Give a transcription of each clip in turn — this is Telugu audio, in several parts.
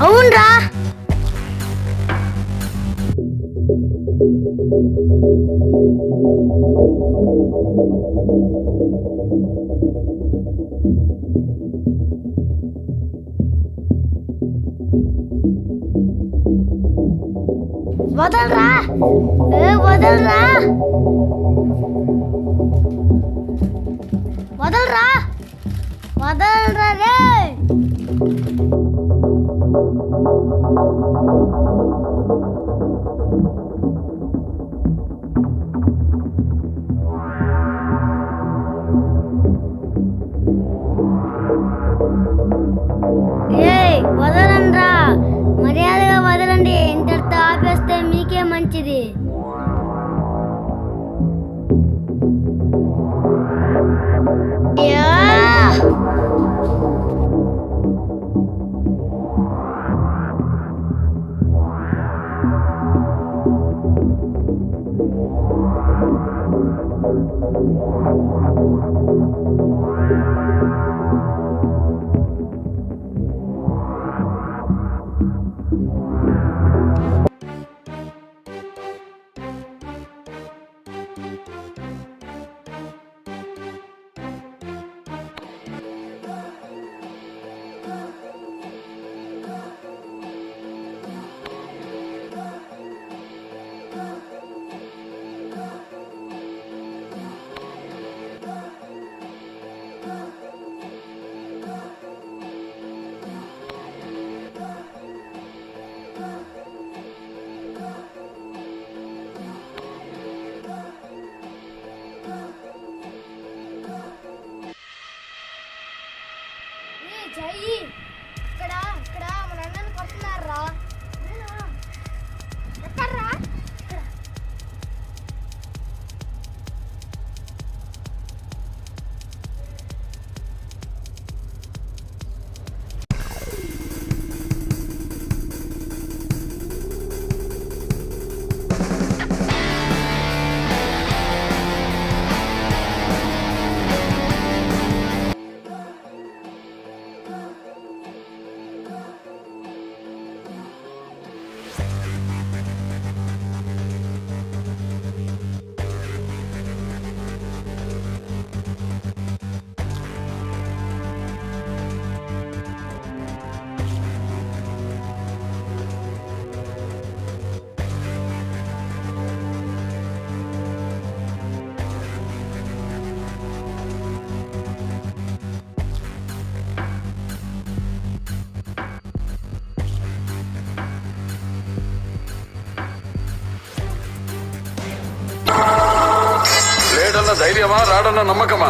అవునరా వదలరా ఏ వదలరా వదలరా వదలరా రే ఏయ్ వదలండ్రా. మర్యాదగా వదలండి. ఇంతటితో ఆపేస్తే మీకే మంచిది. యా! தைரியமா ராடனா நமக்கமா?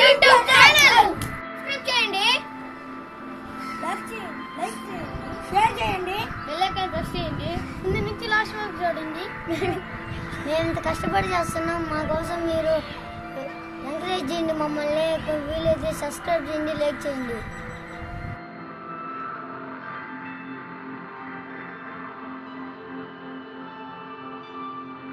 YouTube channel. Subscribe చేయండి. లైక్ చేయండి లైక్ చేయండి షేర్ చేయండి. బెల్ ఐకాన్ ప్రెస్ చేయండి. ముందు నుంచి లాస్ట్ వరకు చూడండి. మేము ఇంత కష్టపడి చేస్తున్నాం మా కోసం మీరు ఎంకరేజ్ చేయండి మమ్మల్ని వీలైతే సబ్స్క్రైబ్ చేయండి లైక్ చేయండి.